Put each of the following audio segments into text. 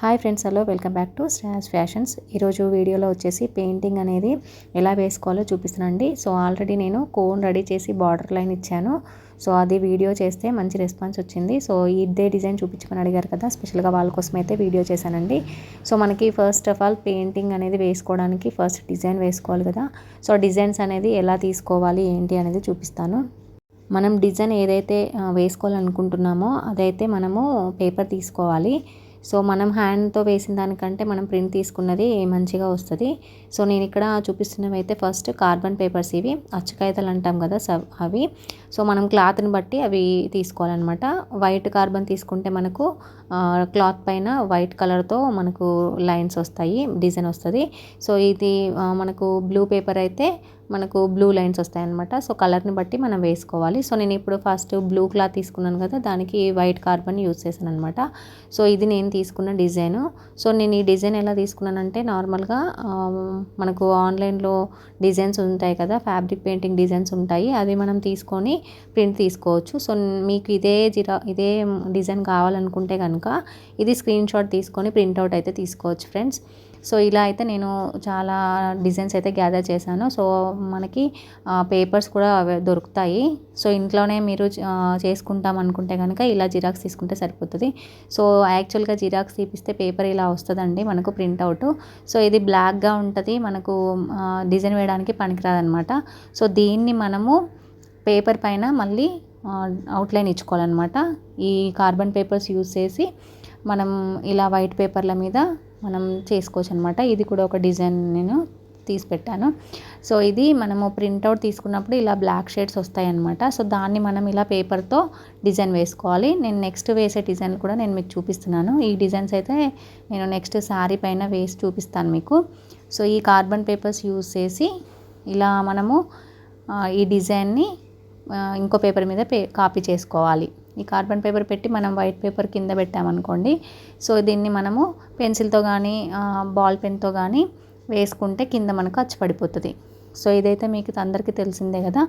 Hi friends hello welcome back to Shreyas fashions. ఈరోజు వీడియోలో వచ్చేసి పెయింటింగ్ అనేది ఎలా వేసుకోవాలో చూపిస్తానండి సో ఆల్రెడీ నేను కోన్ రెడీ చేసి బార్డర్ లైన్ ఇచ్చాను. సో అది వీడియో చేస్తే మంచి రెస్పాన్స్ వచ్చింది. సో ఇదే డిజైన్ చూపించమని అడిగారు కదా స్పెషల్గా వాళ్ళ కోసం అయితే వీడియో చేశానండి. సో మనకి ఫస్ట్ ఆఫ్ ఆల్ పెయింటింగ్ అనేది వేసుకోవడానికి ఫస్ట్ డిజైన్ వేసుకోవాలి కదా. సో డిజైన్స్ అనేది ఎలా తీసుకోవాలి ఏంటి అనేది చూపిస్తాను. మనం డిజైన్ ఏదైతే వేసుకోవాలనుకుంటున్నామో అదైతే మనము పేపర్ తీసుకోవాలి. సో మనం హ్యాండ్తో వేసిన దానికంటే మనం ప్రింట్ తీసుకున్నది మంచిగా వస్తుంది. సో నేను ఇక్కడ చూపిస్తున్నవి అయితే ఫస్ట్ కార్బన్ పేపర్స్ ఇవి అచ్చకాయతలు అంటాం కదా స- అవి. సో మనం క్లాత్ని బట్టి అవి తీసుకోవాలన్నమాట. వైట్ కార్బన్ తీసుకుంటే మనకు క్లాత్ పైన వైట్ కలర్తో మనకు లైన్స్ వస్తాయి డిజైన్ వస్తుంది. సో ఇది మనకు బ్లూ పేపర్ అయితే మనకు బ్లూ లైన్స్ వస్తాయి అనమాట సో కలర్ని బట్టి మనం వేసుకోవాలి. సో నేను ఇప్పుడు ఫస్ట్ బ్లూ క్లాత్ తీసుకున్నాను కదా దానికి వైట్ కార్బన్ యూస్ చేశాను అనమాట సో ఇది నేను తీసుకున్న డిజైన్. సో నేను ఈ డిజైన్ ఎలా తీసుకున్నానంటే నార్మల్గా మనకు ఆన్లైన్లో డిజైన్స్ ఉంటాయి కదా ఫ్యాబ్రిక్ పెయింటింగ్ డిజైన్స్ ఉంటాయి. అది మనం తీసుకొని ప్రింట్ తీసుకోవచ్చు. సో మీకు ఇదే జిరా ఇదే డిజైన్ కావాలనుకుంటే కనుక ఇది స్క్రీన్ షాట్ తీసుకొని ప్రింట్అవుట్ అయితే తీసుకోవచ్చు ఫ్రెండ్స్ సో ఇలా అయితే నేను చాలా డిజైన్స్ అయితే గ్యాదర్ చేశాను. సో మనకి పేపర్స్ కూడా అవే దొరుకుతాయి. సో ఇంట్లోనే మీరు చేసుకుంటాం అనుకుంటే కనుక ఇలా జిరాక్స్ తీసుకుంటే సరిపోతుంది. సో యాక్చువల్గా జిరాక్స్ తీపిస్తే పేపర్ ఇలా వస్తుందండి మనకు ప్రింట్అవుట్ సో ఇది బ్లాక్గా ఉంటుంది. మనకు డిజైన్ వేయడానికి పనికిరాదనమాట సో దీన్ని మనము పేపర్ పైన మళ్ళీ అవుట్లైన్ ఇచ్చుకోవాలన్నమాట. ఈ కార్బన్ పేపర్స్ యూస్ చేసి మనం ఇలా వైట్ పేపర్ల మీద మనం చేసుకోవచ్చు అనమాట ఇది కూడా ఒక డిజైన్ నేను తీసి పెట్టాను సో ఇది మనము ప్రింట్అవుట్ తీసుకున్నప్పుడు ఇలా బ్లాక్ షేడ్స్ వస్తాయన్నమాట. సో దాన్ని మనం ఇలా పేపర్తో డిజైన్ వేసుకోవాలి. నేను నెక్స్ట్ వేసే డిజైన్ కూడా నేను మీకు చూపిస్తున్నాను. ఈ డిజైన్స్ అయితే నేను నెక్స్ట్ శారీ పైన వేసి చూపిస్తాను మీకు. సో ఈ కార్బన్ పేపర్స్ యూస్ చేసి ఇలా మనము ఈ డిజైన్ని ఇంకో పేపర్ మీద పే కాపీ చేసుకోవాలి. ఈ కార్బన్ పేపర్ పెట్టి మనం వైట్ పేపర్ కింద పెట్టామనుకోండి సో దీన్ని మనము పెన్సిల్తో కానీ బాల్ పెన్తో కానీ వేసుకుంటే కింద మనకు అచ్చు పడిపోతుంది. సో ఇదైతే మీకు అందరికీ తెలిసిందే కదా.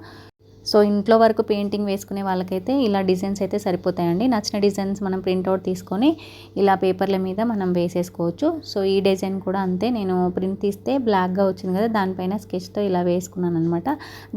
సో ఇంట్లో వరకు పెయింటింగ్ వేసుకునే వాళ్ళకైతే ఇలా డిజైన్స్ అయితే సరిపోతాయండి. నచ్చిన డిజైన్స్ మనం ప్రింట్అవుట్ తీసుకొని ఇలా పేపర్ల మీద మనం వేసేసుకోవచ్చు. సో ఈ డిజైన్ కూడా అంతే. నేను ప్రింట్ తీస్తే బ్లాక్గా వచ్చింది కదా దానిపైన స్కెచ్తో ఇలా వేసుకున్నాను అనమాట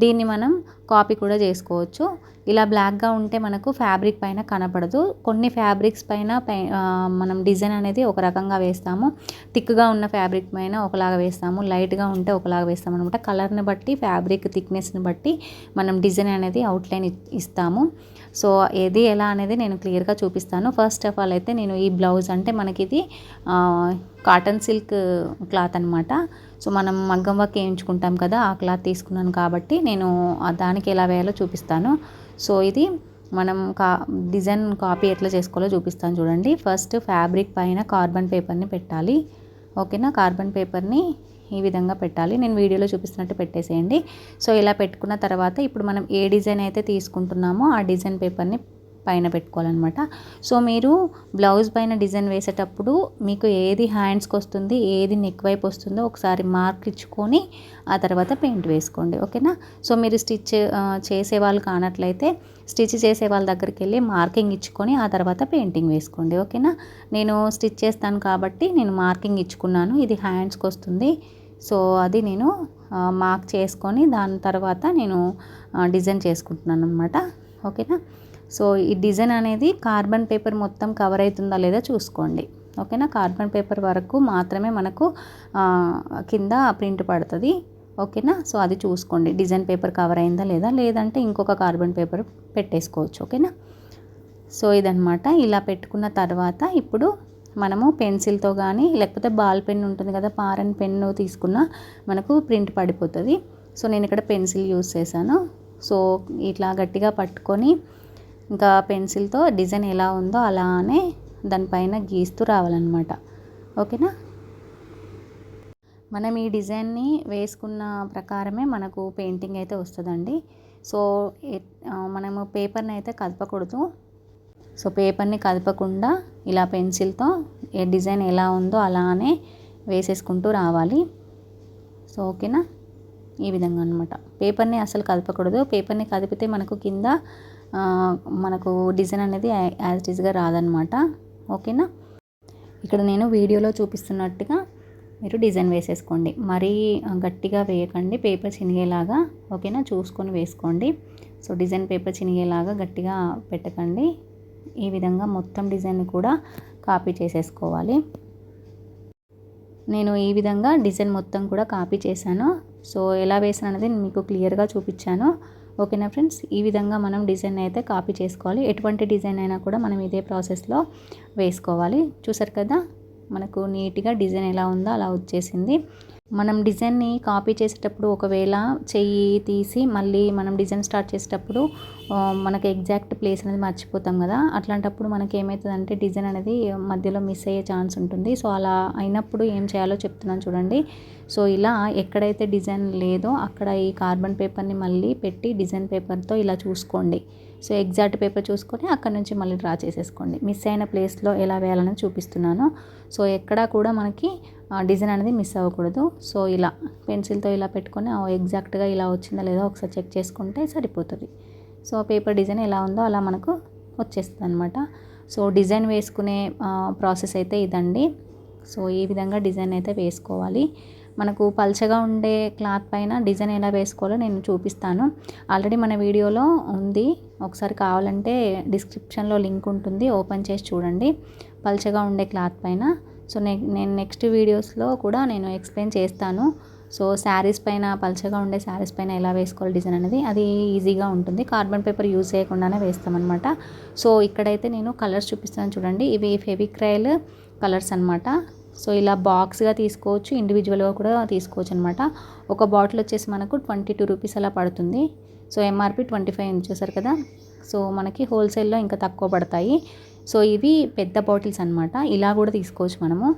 దీన్ని మనం కాపీ కూడా చేసుకోవచ్చు. ఇలా బ్లాక్గా ఉంటే మనకు ఫ్యాబ్రిక్ పైన కనపడదు. కొన్ని ఫ్యాబ్రిక్స్ పైన పై- మనం డిజైన్ అనేది ఒక రకంగా వేస్తాము. థిక్గా ఉన్న ఫ్యాబ్రిక్ పైన ఒకలాగా వేస్తాము. లైట్గా ఉంటే ఒకలాగా వేస్తాము అనమాట కలర్ని బట్టి ఫ్యాబ్రిక్ థిక్నెస్ని బట్టి మనం డిజైన్ అనేది అవుట్లైన్ ఇస్తాము. సో ఏది ఎలా అనేది నేను క్లియర్గా చూపిస్తాను. ఫస్ట్ ఆఫ్ ఆల్ అయితే నేను ఈ బ్లౌజ్ అంటే మనకి ఇది కాటన్ సిల్క్ క్లాత్ అనమాట సో మనం మగ్గం వర్క్ వేయించుకుంటాం కదా ఆ క్లాత్ తీసుకున్నాను కాబట్టి నేను దానికి ఎలా వేయాలో చూపిస్తాను. సో ఇది మనం కా డిజైన్ కాపీ ఎట్లా చేసుకోవాలో చూపిస్తాను చూడండి. ఫస్ట్ ఫ్యాబ్రిక్ పైన కార్బన్ పేపర్ని పెట్టాలి. ఓకేనా? కార్బన్ పేపర్ని ఈ విధంగా పెట్టాలి. నేను వీడియోలో చూపిస్తున్నట్టు పెట్టేసేయండి. సో ఇలా పెట్టుకున్న తర్వాత ఇప్పుడు మనం ఏ డిజైన్ అయితే తీసుకుంటున్నామో ఆ డిజైన్ పేపర్ని పైన పెట్టుకోవాలన్నమాట. సో మీరు బ్లౌజ్ పైన డిజైన్ వేసేటప్పుడు మీకు ఏది హ్యాండ్స్కి వస్తుంది ఏది నెక్ వైపు వస్తుందో ఒకసారి మార్క్ ఇచ్చుకొని ఆ తర్వాత పెయింట్ వేసుకోండి. ఓకేనా? సో మీరు స్టిచ్ చేసే వాళ్ళు కానట్లయితే స్టిచ్ చేసే వాళ్ళ దగ్గరికి వెళ్ళి మార్కింగ్ ఇచ్చుకొని ఆ తర్వాత పెయింటింగ్ వేసుకోండి. ఓకేనా? నేను స్టిచ్ చేస్తాను కాబట్టి నేను మార్కింగ్ ఇచ్చుకున్నాను ఇది హ్యాండ్స్కి వస్తుంది. సో అది నేను మార్క్ చేసుకొని దాని తర్వాత నేను డిజైన్ చేసుకుంటున్నాను అనమాట ఓకేనా? సో ఈ డిజైన్ అనేది కార్బన్ పేపర్ మొత్తం కవర్ అవుతుందా లేదా చూసుకోండి. ఓకేనా? కార్బన్ పేపర్ వరకు మాత్రమే మనకు కింద ప్రింట్ పడుతుంది. ఓకేనా? సో అది చూసుకోండి. డిజైన్ పేపర్ కవర్ అయిందా లేదా? లేదంటే ఇంకొక కార్బన్ పేపర్ పెట్టేసుకోవచ్చు. ఓకేనా? సో ఇదనమాట ఇలా పెట్టుకున్న తర్వాత ఇప్పుడు మనము పెన్సిల్తో కానీ లేకపోతే బాల్ పెన్ ఉంటుంది కదా పారన్ పెన్ను తీసుకున్న మనకు ప్రింట్ పడిపోతుంది. సో నేను ఇక్కడ పెన్సిల్ యూస్ చేశాను. సో ఇట్లా గట్టిగా పట్టుకొని ఇంకా పెన్సిల్తో డిజైన్ ఎలా ఉందో అలానే దానిపైన గీస్తూ రావాలన్నమాట. ఓకేనా? మనం ఈ డిజైన్ని వేసుకున్న ప్రకారమే మనకు పెయింటింగ్ అయితే వస్తుందండి. సో మనము పేపర్ని అయితే కదపకూడదు. సో పేపర్ని కదపకుండా ఇలా పెన్సిల్తో ఏ డిజైన్ ఎలా ఉందో అలానే వేసేసుకుంటూ రావాలి. సో ఓకేనా? ఈ విధంగా అనమాట పేపర్ని అసలు కదపకూడదు. పేపర్ని కదిపితే మనకు కింద మనకు డిజైన్ అనేది యాజ్ ఇట్ ఈస్గా రాదనమాట ఓకేనా? ఇక్కడ నేను వీడియోలో చూపిస్తున్నట్టుగా మీరు డిజైన్ వేసేసుకోండి. మరీ గట్టిగా వేయకండి. పేపర్ చినిగేలాగా ఓకేనా? చూసుకొని వేసుకోండి. సో డిజైన్ పేపర్ చినిగేలాగా గట్టిగా పెట్టకండి. ఈ విధంగా మొత్తం డిజైన్ కూడా కాపీ చేసేసుకోవాలి. నేను ఈ విధంగా డిజైన్ మొత్తం కూడా కాపీ చేశాను. సో ఎలా వేసాను అనేది మీకు క్లియర్గా చూపించాను. ఓకేనా ఫ్రెండ్స్? ఈ విధంగా మనం డిజైన్ అయితే కాపీ చేసుకోవాలి. ఎటువంటి డిజైన్ అయినా కూడా మనం ఇదే ప్రాసెస్లో వేసుకోవాలి. చూసారు కదా? మనకు నీట్గా డిజైన్ ఎలా ఉందో అలా వచ్చేసింది. మనం డిజైన్ని కాపీ చేసేటప్పుడు ఒకవేళ చెయ్యి తీసి మళ్ళీ మనం డిజైన్ స్టార్ట్ చేసేటప్పుడు మనకి ఎగ్జాక్ట్ ప్లేస్ అనేది మర్చిపోతాం కదా? అట్లాంటప్పుడు మనకి ఏమవుతుందంటే డిజైన్ అనేది మధ్యలో మిస్ అయ్యే ఛాన్స్ ఉంటుంది. సో అలా అయినప్పుడు ఏం చేయాలో చెప్తున్నాను చూడండి. సో ఇలా ఎక్కడైతే డిజైన్ లేదో అక్కడ ఈ కార్బన్ పేపర్ని మళ్ళీ పెట్టి డిజైన్ పేపర్తో ఇలా చూసుకోండి. సో ఎగ్జాక్ట్ పేపర్ చూసుకొని అక్కడ నుంచి మళ్ళీ డ్రా చేసేసుకోండి. మిస్ అయిన ప్లేస్లో ఎలా వేయాలని చూపిస్తున్నాను. సో ఎక్కడా కూడా మనకి డిజైన్ అనేది మిస్ అవ్వకూడదు. సో ఇలా పెన్సిల్తో ఇలా పెట్టుకొని ఎగ్జాక్ట్గా ఇలా వచ్చిందా లేదో ఒకసారి చెక్ చేసుకుంటే సరిపోతుంది. సో పేపర్ డిజైన్ ఎలా ఉందో అలా మనకు వచ్చేస్తుంది అనమాట సో డిజైన్ వేసుకునే ప్రాసెస్ అయితే ఇదండి. సో ఈ విధంగా డిజైన్ అయితే వేసుకోవాలి. మనకు పల్చగా ఉండే క్లాత్ పైన డిజైన్ ఎలా వేసుకోవాలో నేను చూపిస్తాను. ఆల్రెడీ మన వీడియోలో ఉంది. ఒకసారి కావాలంటే డిస్క్రిప్షన్లో లింక్ ఉంటుంది. ఓపెన్ చేసి చూడండి. పల్చగా ఉండే క్లాత్ పైన. సో నేను నెక్స్ట్ వీడియోస్లో కూడా నేను ఎక్స్ప్లెయిన్ చేస్తాను. సో శారీస్ పైన పల్చగా ఉండే శారీస్ పైన ఎలా వేసుకోవాలి డిజైన్ అనేది. అది ఈజీగా ఉంటుంది. కార్బన్ పేపర్ యూజ్ చేయకుండానే వేస్తామన్నమాట. సో ఇక్కడైతే నేను కలర్స్ చూపిస్తాను చూడండి. ఇవి ఫెవిక్రైల్ కలర్స్ అనమాట సో ఇలా బాక్స్గా తీసుకోవచ్చు ఇండివిజువల్గా కూడా తీసుకోవచ్చు అనమాట ఒక బాటిల్ వచ్చేసి మనకు ట్వంటీ టూ రూపీస్ అలా పడుతుంది. సో ఎంఆర్పి ట్వంటీ ఫైవ్ ఉంచేసారు కదా? సో మనకి హోల్సేల్లో ఇంకా తక్కువ పడతాయి. సో ఇవి పెద్ద బాటిల్స్ అనమాట ఇలా కూడా తీసుకోవచ్చు మనము.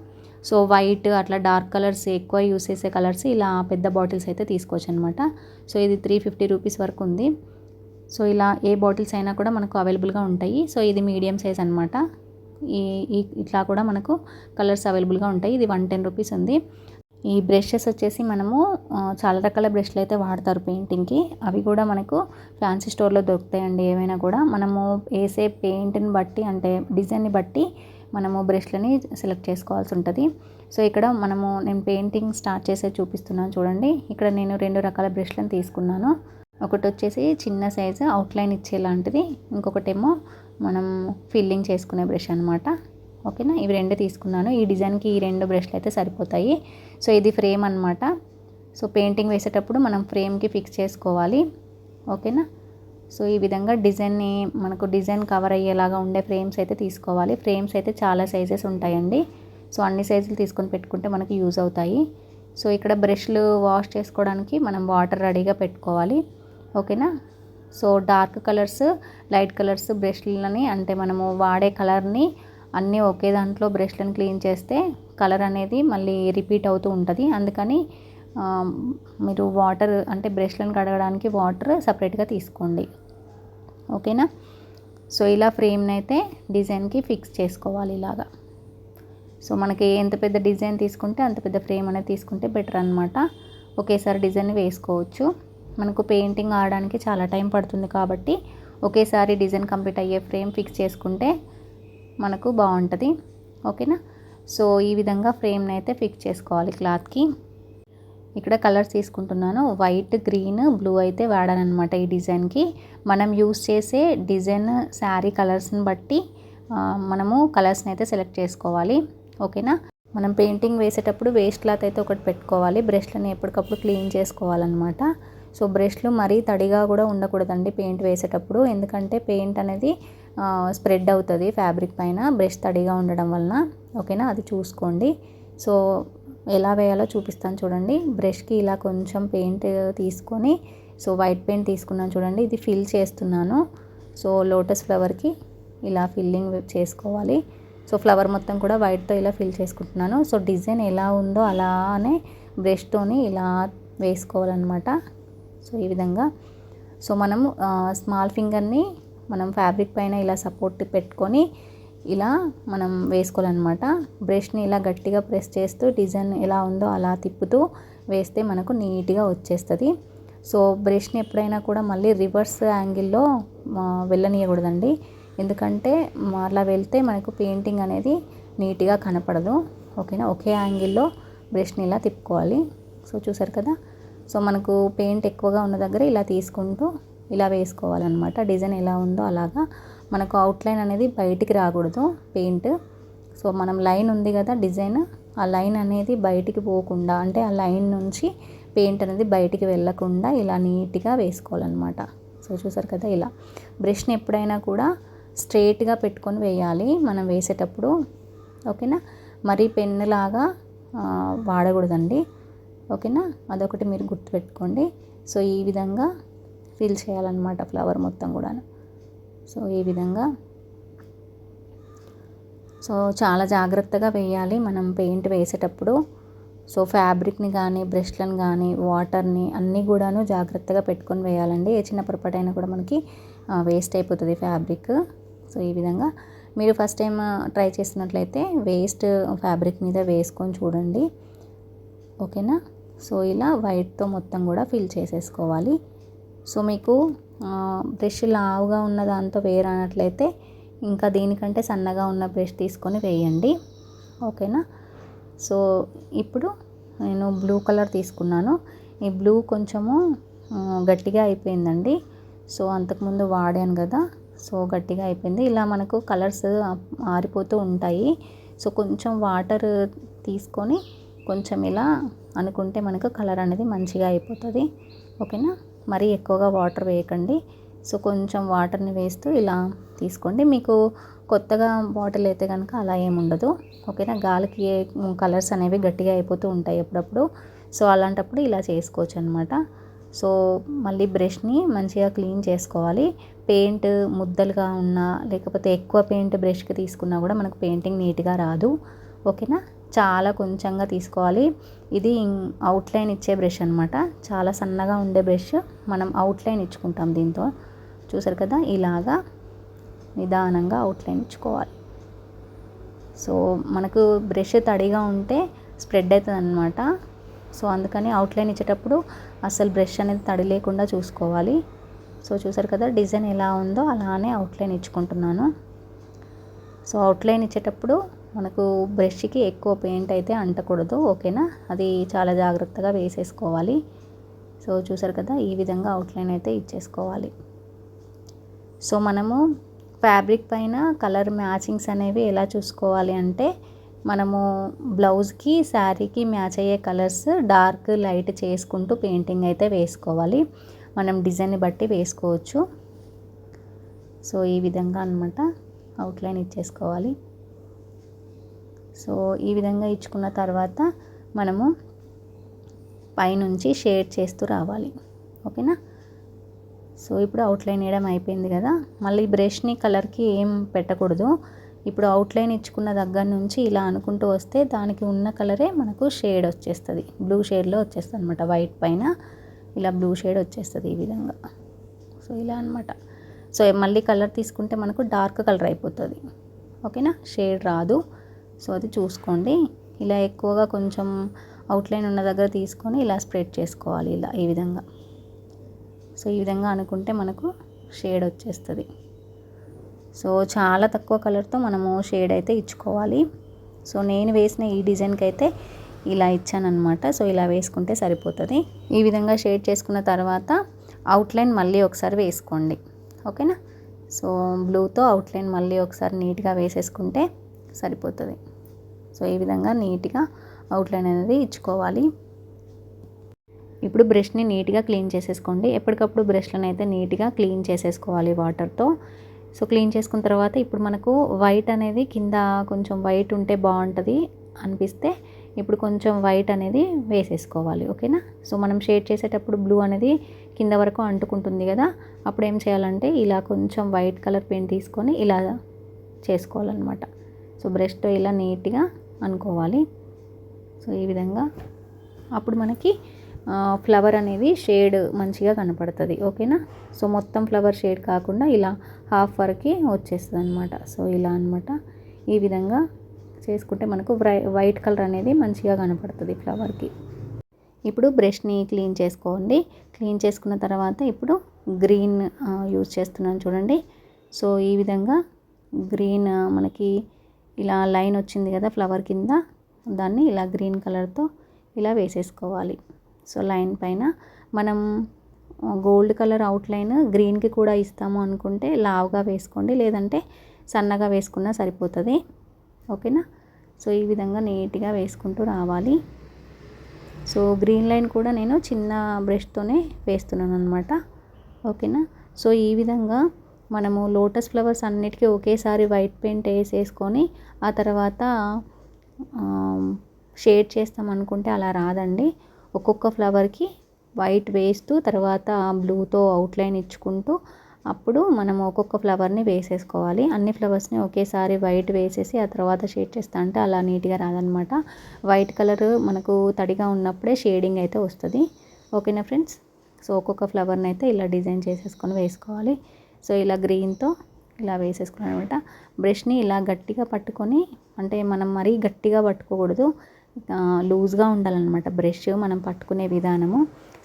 సో వైట్ అట్లా డార్క్ కలర్స్ ఎక్కువ యూస్ చేసే కలర్స్ ఇలా పెద్ద బాటిల్స్ అయితే తీసుకోవచ్చు అనమాట సో ఇది త్రీ ఫిఫ్టీ రూపీస్ వరకు ఉంది. సో ఇలా ఏ బాటిల్స్ అయినా కూడా మనకు అవైలబుల్గా ఉంటాయి. సో ఇది మీడియం సైజ్ అనమాట ఈ ఇట్లా కూడా మనకు కలర్స్ అవైలబుల్గా ఉంటాయి. ఇది వన్ టెన్ రూపీస్ ఉంది. ఈ బ్రషెస్ వచ్చేసి మనము చాలా రకాల బ్రష్లు అయితే వాడతారు పెయింటింగ్కి. అవి కూడా మనకు ఫ్యాన్సీ స్టోర్లో దొరుకుతాయండి ఏమైనా కూడా. మనము వేసే పెయింట్ని బట్టి అంటే డిజైన్ని బట్టి మనము బ్రష్లని సెలెక్ట్ చేసుకోవాల్సి ఉంటుంది. సో ఇక్కడ మనము నేను పెయింటింగ్ స్టార్ట్ చేసే చూపిస్తున్నాను చూడండి. ఇక్కడ నేను రెండు రకాల బ్రష్లను తీసుకున్నాను. ఒకటి వచ్చేసి చిన్న సైజు అవుట్లైన్ ఇచ్చేలాంటిది. ఇంకొకటేమో మనం ఫిల్లింగ్ చేసుకునే బ్రష్ అనమాట ఓకేనా? ఇవి రెండు తీసుకున్నాను. ఈ డిజైన్కి ఈ రెండు బ్రష్లు అయితే సరిపోతాయి. సో ఇది ఫ్రేమ్ అనమాట సో పెయింటింగ్ వేసేటప్పుడు మనం ఫ్రేమ్కి ఫిక్స్ చేసుకోవాలి. ఓకేనా? సో ఈ విధంగా డిజైన్ని మనకు డిజైన్ కవర్ అయ్యేలాగా ఉండే ఫ్రేమ్స్ అయితే తీసుకోవాలి. ఫ్రేమ్స్ అయితే చాలా సైజెస్ ఉంటాయండి. సో అన్ని సైజులు తీసుకొని పెట్టుకుంటే మనకి యూజ్ అవుతాయి. సో ఇక్కడ బ్రష్లు వాష్ చేసుకోవడానికి మనం వాటర్ రెడీగా పెట్టుకోవాలి. ఓకేనా? So dark colours light colours బ్రష్లని అంటే మనము వాడే కలర్ని అన్నీ ఒకే దాంట్లో బ్రష్లను క్లీన్ చేస్తే కలర్ అనేది మళ్ళీ రిపీట్ అవుతూ ఉంటుంది. అందుకని మీరు వాటర్ అంటే బ్రష్లను కడగడానికి వాటర్ సపరేట్గా తీసుకోండి. ఓకేనా? సో ఇలా ఫ్రేమ్ని అయితే డిజైన్కి ఫిక్స్ చేసుకోవాలి ఇలాగా. సో మనకి ఎంత పెద్ద డిజైన్ తీసుకుంటే అంత పెద్ద ఫ్రేమ్ అనేది తీసుకుంటే బెటర్ అనమాట ఒకేసారి డిజైన్ వేసుకోవచ్చు. మనకు పెయింటింగ్ ఆడడానికి చాలా టైం పడుతుంది కాబట్టి ఒకేసారి డిజైన్ కంప్లీట్ అయ్యే ఫ్రేమ్ ఫిక్స్ చేసుకుంటే మనకు బాగుంటుంది. ఓకేనా? సో ఈ విధంగా ఫ్రేమ్ని అయితే ఫిక్స్ చేసుకోవాలి క్లాత్కి. ఇక్కడ కలర్స్ తీసుకుంటున్నాను. వైట్ గ్రీన్ బ్లూ అయితే వాడానమాట ఈ డిజైన్కి. మనం యూస్ చేసే డిజైన్ శారీ కలర్స్ని బట్టి మనము కలర్స్ని అయితే సెలెక్ట్ చేసుకోవాలి. ఓకేనా? మనం పెయింటింగ్ వేసేటప్పుడు వేస్ట్ క్లాత్ అయితే ఒకటి పెట్టుకోవాలి. బ్రష్లని ఎప్పటికప్పుడు క్లీన్ చేసుకోవాలన్నమాట. సో బ్రష్లు మరీ తడిగా కూడా ఉండకూడదండి పెయింట్ వేసేటప్పుడు. ఎందుకంటే పెయింట్ అనేది స్ప్రెడ్ అవుతుంది ఫ్యాబ్రిక్ పైన బ్రష్ తడిగా ఉండడం వలన. ఓకేనా? అది చూసుకోండి. సో ఎలా వేయాలో చూపిస్తాను చూడండి. బ్రష్కి ఇలా కొంచెం పెయింట్ తీసుకొని సో వైట్ పెయింట్ తీసుకున్నాను చూడండి. ఇది ఫిల్ చేస్తున్నాను. సో లోటస్ ఫ్లవర్కి ఇలా ఫిల్లింగ్ చేసుకోవాలి. సో ఫ్లవర్ మొత్తం కూడా వైట్తో ఇలా ఫిల్ చేసుకుంటున్నాను. సో డిజైన్ ఎలా ఉందో అలానే బ్రష్తోని ఇలా వేసుకోవాలన్నమాట. సో ఈ విధంగా. సో మనము స్మాల్ ఫింగర్ని మనం ఫ్యాబ్రిక్ పైన ఇలా సపోర్ట్ పెట్టుకొని ఇలా మనం వేసుకోవాలన్నమాట. బ్రష్ని ఇలా గట్టిగా ప్రెస్ చేస్తూ డిజైన్ ఎలా ఉందో అలా తిప్పుతూ వేస్తే మనకు నీట్గా వచ్చేస్తుంది. సో బ్రష్ని ఎప్పుడైనా కూడా మళ్ళీ రివర్స్ యాంగిల్లో వెళ్ళనీయకూడదండి. ఎందుకంటే అలా వెళ్తే మనకు పెయింటింగ్ అనేది నీట్గా కనపడదు. ఓకేనా? ఒకే యాంగిల్లో బ్రష్ని ఇలా తిప్పుకోవాలి. సో చూసారు కదా? సో మనకు పెయింట్ ఎక్కువగా ఉన్న దగ్గర ఇలా తీసుకుంటూ ఇలా వేసుకోవాలన్నమాట. డిజైన్ ఎలా ఉందో అలాగా మనకు అవుట్లైన్ అనేది బయటికి రాకూడదు పెయింట్. సో మనం లైన్ ఉంది కదా డిజైన్ ఆ లైన్ అనేది బయటికి పోకుండా అంటే ఆ లైన్ నుంచి పెయింట్ అనేది బయటికి వెళ్ళకుండా ఇలా నీట్గా వేసుకోవాలన్నమాట. సో చూసారు కదా ఇలా. బ్రష్ని ఎప్పుడైనా కూడా స్ట్రేట్గా పెట్టుకొని వేయాలి మనం వేసేటప్పుడు. ఓకేనా? మరీ పెన్నులాగా వాడకూడదండి. ఓకేనా? అదొకటి మీరు గుర్తుపెట్టుకోండి. సో ఈ విధంగా ఫిల్ చేయాలన్నమాట ఫ్లవర్ మొత్తం కూడా సో ఈ విధంగా. సో చాలా జాగ్రత్తగా వేయాలి మనం పెయింట్ వేసేటప్పుడు. సో ఫ్యాబ్రిక్ని కానీ బ్రష్లను కానీ వాటర్ని అన్నీ కూడాను జాగ్రత్తగా పెట్టుకొని వేయాలండి. ఏ చిన్న పొరపాటైనా కూడా మనకి వేస్ట్ అయిపోతుంది ఫ్యాబ్రిక్. సో ఈ విధంగా. మీరు ఫస్ట్ టైం ట్రై చేసినట్లయితే వేస్ట్ ఫ్యాబ్రిక్ మీద వేసుకొని చూడండి. ఓకేనా? సో ఇలా వైట్తో మొత్తం కూడా ఫిల్ చేసేసుకోవాలి. సో మీకు బ్రష్ లావుగా ఉన్న దాంతో వేరనట్లయితే ఇంకా దీనికంటే సన్నగా ఉన్న బ్రష్ తీసుకొని వేయండి. ఓకేనా? సో ఇప్పుడు నేను బ్లూ కలర్ తీసుకున్నాను. ఈ బ్లూ కొంచెము గట్టిగా అయిపోయిందండి. సో అంతకుముందు వాడాను కదా సో గట్టిగా అయిపోయింది. ఇలా మనకు కలర్స్ ఆరిపోతూ ఉంటాయి. సో కొంచెం వాటర్ తీసుకొని కొంచెం ఇలా అనుకుంటే మనకు కలర్ అనేది మంచిగా అయిపోతుంది. ఓకేనా? మరీ ఎక్కువగా వాటర్ వేయకండి. సో కొంచెం వాటర్ని వేస్తూ ఇలా తీసుకోండి. మీకు కొత్తగా బాటిల్ అయితే కనుక అలా ఏముండదు ఓకేనా? గాలికి కలర్స్ అనేవి గట్టిగా అయిపోతూ ఉంటాయి ఎప్పుడప్పుడు. సో అలాంటప్పుడు ఇలా చేసుకోవచ్చు అనమాట సో మళ్ళీ బ్రష్ని మంచిగా క్లీన్ చేసుకోవాలి. పెయింట్ ముద్దలుగా ఉన్నా లేకపోతే ఎక్కువ పెయింట్ బ్రష్కి తీసుకున్నా కూడా మనకు పెయింటింగ్ నీట్గా రాదు. ఓకేనా? చాలా కొంచెంగా తీసుకోవాలి. ఇది అవుట్లైన్ ఇచ్చే బ్రష్ అనమాట చాలా సన్నగా ఉండే బ్రష్ మనం అవుట్లైన్ ఇచ్చుకుంటాం దీంతో. చూసారు కదా? ఇలాగా నిదానంగా అవుట్లైన్ ఇచ్చుకోవాలి. సో మనకు బ్రష్ తడిగా ఉంటే స్ప్రెడ్ అవుతుంది అనమాట సో అందుకని అవుట్లైన్ ఇచ్చేటప్పుడు అసలు బ్రష్ అనేది తడి లేకుండా చూసుకోవాలి. సో చూసారు కదా? డిజైన్ ఎలా ఉందో అలానే అవుట్లైన్ ఇచ్చుకుంటున్నాను. సో అవుట్లైన్ ఇచ్చేటప్పుడు మనకు బ్రష్కి ఎక్కువ పెయింట్ అయితే అంటకూడదు ఓకేనా? అది చాలా జాగ్రత్తగా వేసేసుకోవాలి. సో చూసారు కదా ఈ విధంగా అవుట్లైన్ అయితే ఇచ్చేసుకోవాలి. సో మనము ఫ్యాబ్రిక్ పైన కలర్ మ్యాచింగ్స్ అనేవి ఎలా చూసుకోవాలి అంటే మనము బ్లౌజ్కి శారీకి మ్యాచ్ అయ్యే కలర్స్ డార్క్ లైట్ చేసుకుంటూ పెయింటింగ్ అయితే వేసుకోవాలి. మనం డిజైన్ బట్టి వేసుకోవచ్చు. సో ఈ విధంగా అనమాట అవుట్లైన్ ఇచ్చేసుకోవాలి. సో ఈ విధంగా ఇచ్చుకున్న తర్వాత మనము పైనుంచి షేడ్ చేస్తూ రావాలి. ఓకేనా? సో ఇప్పుడు అవుట్లైన్ వేయడం అయిపోయింది కదా? మళ్ళీ బ్రష్ని కలర్కి ఏం పెట్టకూడదు. ఇప్పుడు అవుట్లైన్ ఇచ్చుకున్న దగ్గర నుంచి ఇలా అనుకుంటూ వస్తే దానికి ఉన్న కలరే మనకు షేడ్ వచ్చేస్తుంది. బ్లూ షేడ్లో వచ్చేస్తుంది అనమాట వైట్ పైన ఇలా బ్లూ షేడ్ వచ్చేస్తుంది ఈ విధంగా. సో ఇలా అనమాట సో మళ్ళీ కలర్ తీసుకుంటే మనకు డార్క్ కలర్ అయిపోతుంది. ఓకేనా? షేడ్ రాదు. సో అది చూసుకోండి. ఇలా ఎక్కువగా కొంచెం అవుట్లైన్ ఉన్న దగ్గర తీసుకొని ఇలా స్ప్రెడ్ చేసుకోవాలి ఇలా ఈ విధంగా. సో ఈ విధంగా అనుకుంటే మనకు షేడ్ వచ్చేస్తుంది. సో చాలా తక్కువ కలర్తో మనము షేడ్ అయితే ఇచ్చుకోవాలి. సో నేను వేసిన ఈ డిజైన్కి అయితే ఇలా ఇచ్చానమాట సో ఇలా వేసుకుంటే సరిపోతుంది. ఈ విధంగా షేడ్ చేసుకున్న తర్వాత అవుట్లైన్ మళ్ళీ ఒకసారి వేసుకోండి. ఓకేనా? సో బ్లూతో అవుట్లైన్ మళ్ళీ ఒకసారి నీట్గా వేసేసుకుంటే సరిపోతుంది. సో ఈ విధంగా నీట్గా అవుట్లైన్ అనేది ఇచ్చుకోవాలి. ఇప్పుడు బ్రష్ని నీట్గా క్లీన్ చేసేసుకోండి. ఎప్పటికప్పుడు బ్రష్లను అయితే నీట్గా క్లీన్ చేసేసుకోవాలి వాటర్తో సో క్లీన్ చేసుకున్న తర్వాత ఇప్పుడు మనకు వైట్ అనేది కింద కొంచెం వైట్ ఉంటే బాగుంటుంది అనిపిస్తే ఇప్పుడు కొంచెం వైట్ అనేది వేసేసుకోవాలి. ఓకేనా? సో మనం షేడ్ చేసేటప్పుడు బ్లూ అనేది కింద వరకు అంటుకుంటుంది కదా. అప్పుడు ఏం చేయాలంటే ఇలా కొంచెం వైట్ కలర్ పెయింట్ తీసుకొని ఇలా చేసుకోవాలన్నమాట. సో బ్రష్తో ఇలా నీట్గా అనుకోవాలి. సో ఈ విధంగా అప్పుడు మనకి ఫ్లవర్ అనేది షేడ్ మంచిగా కనపడుతుంది. ఓకేనా? సో మొత్తం ఫ్లవర్ షేడ్ కాకుండా ఇలా హాఫ్ వరకు వచ్చేస్తుంది అనమాట సో ఇలా అనమాట ఈ విధంగా చేసుకుంటే మనకు వైట్ కలర్ అనేది మంచిగా కనపడుతుంది ఫ్లవర్కి. ఇప్పుడు బ్రష్ని క్లీన్ చేసుకోండి. క్లీన్ చేసుకున్న తర్వాత ఇప్పుడు గ్రీన్ యూజ్ చేస్తున్నాను చూడండి. సో ఈ విధంగా గ్రీన్ మనకి ఇలా లైన్ వచ్చింది కదా ఫ్లవర్ కింద దాన్ని ఇలా గ్రీన్ కలర్తో ఇలా వేసేసుకోవాలి. సో లైన్ పైన మనం గోల్డ్ కలర్ అవుట్లైన్ గ్రీన్కి కూడా ఇస్తాము అనుకుంటే లావుగా వేసుకోండి లేదంటే సన్నగా వేసుకున్నా సరిపోతుంది. ఓకేనా? సో ఈ విధంగా నీట్గా వేసుకుంటూ రావాలి. సో గ్రీన్ లైన్ కూడా నేను చిన్న బ్రష్తోనే వేస్తున్నాను అనమాట ఓకేనా? సో ఈ విధంగా మనము లోటస్ ఫ్లవర్స్ అన్నిటికీ ఒకేసారి వైట్ పెయింట్ వేసేసుకొని ఆ తర్వాత షేడ్ చేస్తాం అనుకుంటే అలా రాదండి. ఒక్కొక్క ఫ్లవర్కి వైట్ వేస్తూ తర్వాత బ్లూతో అవుట్లైన్ ఇచ్చుకుంటూ అప్పుడు మనం ఒక్కొక్క ఫ్లవర్ని వేసేసుకోవాలి. అన్ని ఫ్లవర్స్ని ఒకేసారి వైట్ వేసేసి ఆ తర్వాత షేడ్ చేస్తా అంటే అలా నీట్గా రాదనమాట. వైట్ కలర్ మనకు తడిగా ఉన్నప్పుడే షేడింగ్ అయితే వస్తుంది. ఓకేనా ఫ్రెండ్స్? సో ఒక్కొక్క ఫ్లవర్ని అయితే ఇలా డిజైన్ చేసేసుకొని వేసుకోవాలి. సో ఇలా గ్రీన్తో ఇలా వేసేసుకున్నాను అనమాట. బ్రష్ని ఇలా గట్టిగా పట్టుకొని అంటే మనం మరీ గట్టిగా పట్టుకోకూడదు లూజ్గా ఉండాలన్నమాట బ్రష్ మనం పట్టుకునే విధానము.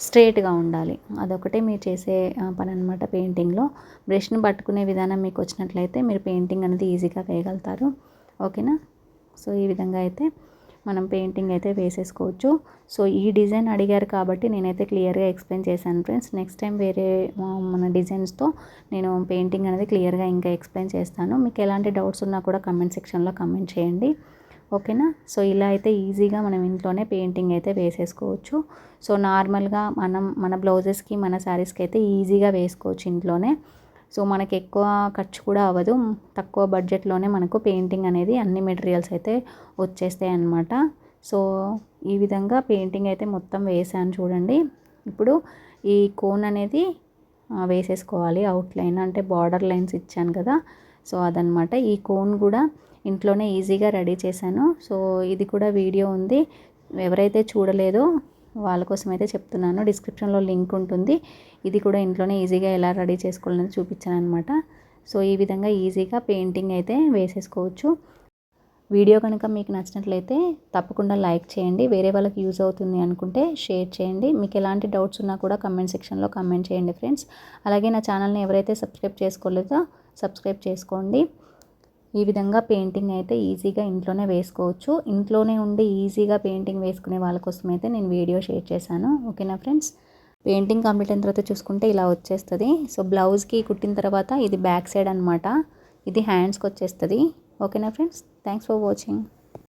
స్ట్రేట్గా ఉండాలి. అదొకటే మీరు చేసే పని అనమాట పెయింటింగ్లో. బ్రష్ని పట్టుకునే విధానం మీకు వచ్చినట్లయితే మీరు పెయింటింగ్ అనేది ఈజీగా వేయగలుగుతారు. ఓకేనా? సో ఈ విధంగా అయితే మనం పెయింటింగ్ అయితే వేసేసుకోవచ్చు. సో ఈ డిజైన్ అడిగారు కాబట్టి నేనైతే క్లియర్గా ఎక్స్ప్లెయిన్ చేశాను ఫ్రెండ్స్ నెక్స్ట్ టైం వేరే మన డిజైన్స్తో నేను పెయింటింగ్ అనేది క్లియర్గా ఇంకా ఎక్స్ప్లెయిన్ చేస్తాను. మీకు ఎలాంటి డౌట్స్ ఉన్నా కూడా కమెంట్ సెక్షన్లో కమెంట్ చేయండి. ఓకేనా సో ఇలా అయితే ఈజీగా మనం ఇంట్లోనే పెయింటింగ్ అయితే వేసేసుకోవచ్చు. సో నార్మల్గా మనం మన బ్లౌజెస్కి మన శారీస్కి అయితే ఈజీగా వేసుకోవచ్చు ఇంట్లోనే. సో మనకి ఎక్కువ ఖర్చు కూడా అవ్వదు. తక్కువ బడ్జెట్లోనే మనకు పెయింటింగ్ అనేది అన్ని మెటీరియల్స్ అయితే వచ్చేస్తాయి అన్నమాట. సో ఈ విధంగా పెయింటింగ్ అయితే మొత్తం వేసాను చూడండి. ఇప్పుడు ఈ కోన్ అనేది వేసేసుకోవాలి. అవుట్లైన్ అంటే బార్డర్ లైన్స్ ఇచ్చాను కదా. సో అదనమాట ఈ కోన్ కూడా ఇంట్లోనే ఈజీగా రెడీ చేశాను. సో ఇది కూడా వీడియో ఉంది. ఎవరైతే చూడలేదో వాళ్ళ కోసం అయితే చెప్తున్నాను. డిస్క్రిప్షన్లో లింక్ ఉంటుంది. ఇది కూడా ఇంట్లోనే ఈజీగా ఎలా రెడీ చేసుకోవాలని చూపించాను అనమాట సో ఈ విధంగా ఈజీగా పెయింటింగ్ అయితే వేసేసుకోవచ్చు. వీడియో కనుక మీకు నచ్చినట్లయితే తప్పకుండా లైక్ చేయండి. వేరే వాళ్ళకి యూజ్ అవుతుంది అనుకుంటే షేర్ చేయండి. మీకు ఎలాంటి డౌట్స్ ఉన్నా కూడా కమెంట్ సెక్షన్లో కమెంట్ చేయండి ఫ్రెండ్స్. అలాగే నా ఛానల్ని ఎవరైతే సబ్స్క్రైబ్ చేసుకోలేదో సబ్స్క్రైబ్ చేసుకోండి. ఈ విధంగా పెయింటింగ్ అయితే ఈజీగా ఇంట్లోనే వేసుకోవచ్చు. ఇంట్లోనే ఉండి ఈజీగా పెయింటింగ్ వేసుకునే వాళ్ళ కోసం అయితే నేను వీడియో షేర్ చేశాను. ఓకేనా ఫ్రెండ్స్? పెయింటింగ్ కంప్లీట్ అయిన తర్వాత చూసుకుంటే ఇలా వచ్చేస్తుంది. సో బ్లౌజ్కి కుట్టిన తర్వాత ఇది బ్యాక్ సైడ్ అనమాట ఇది హ్యాండ్స్కి వచ్చేస్తుంది. ఓకేనా ఫ్రెండ్స్? Thanks for watching